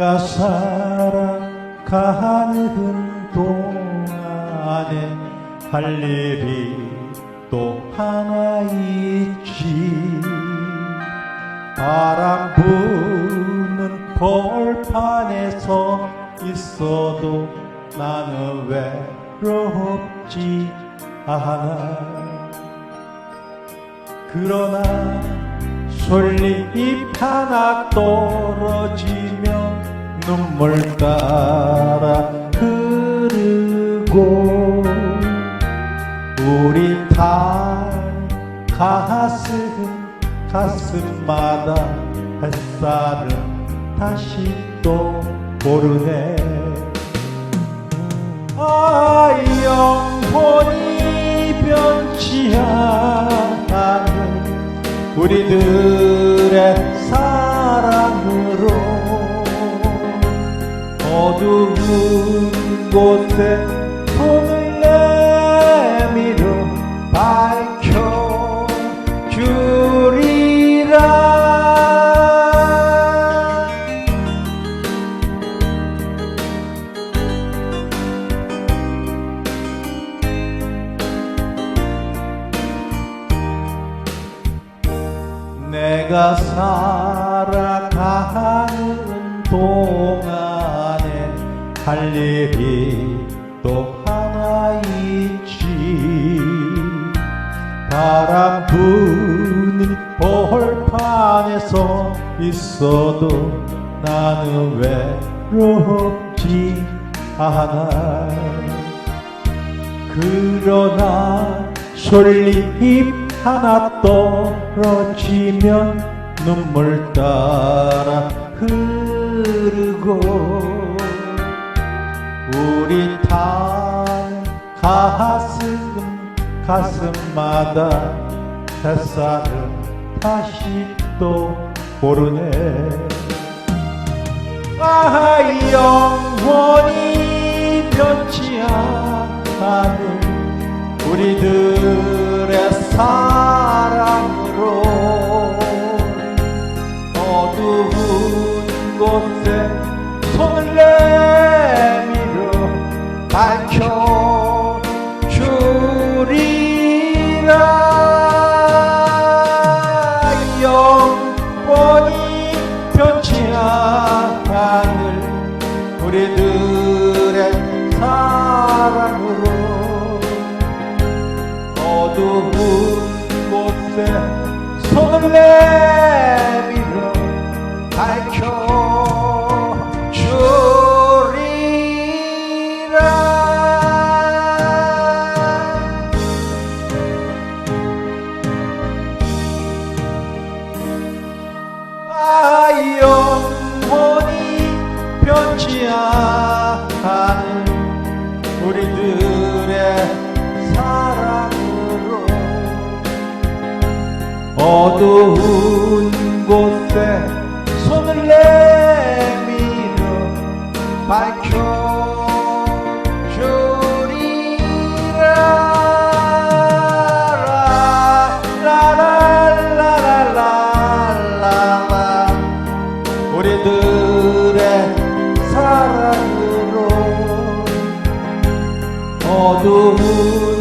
내가 살아가는 동안에 할 일이 또 하나 있지. 바람 부는 벌판에서 있어도 나는 외롭지 않아. 그러나 솔잎 하나 떨어지면 눈물 따라 흐르고 우리 다 가슴 가슴마다 햇살은 다시 또 오르네. 아 영혼이 변치 않는 우리들 어두운 곳에 손을 내밀어 밝혀 주리라. 내가 살아가는 동안에 할 일이 또 하나 있지. 바람 부는 벌판에서 있어도 나는 외롭지 않아. 그러나 솔잎 하나 떨어지면 눈물 따라 흐르고 우리 다 가슴 가슴마다 햇살은 다시 또 오르네. 아 영원히 변치 않는 우리들의 사랑으로 어두운 곳에 손을 내밀어 밝혀 주리라. 영 어두운 곳에 손을 내밀어 밝혀주리라. 어두운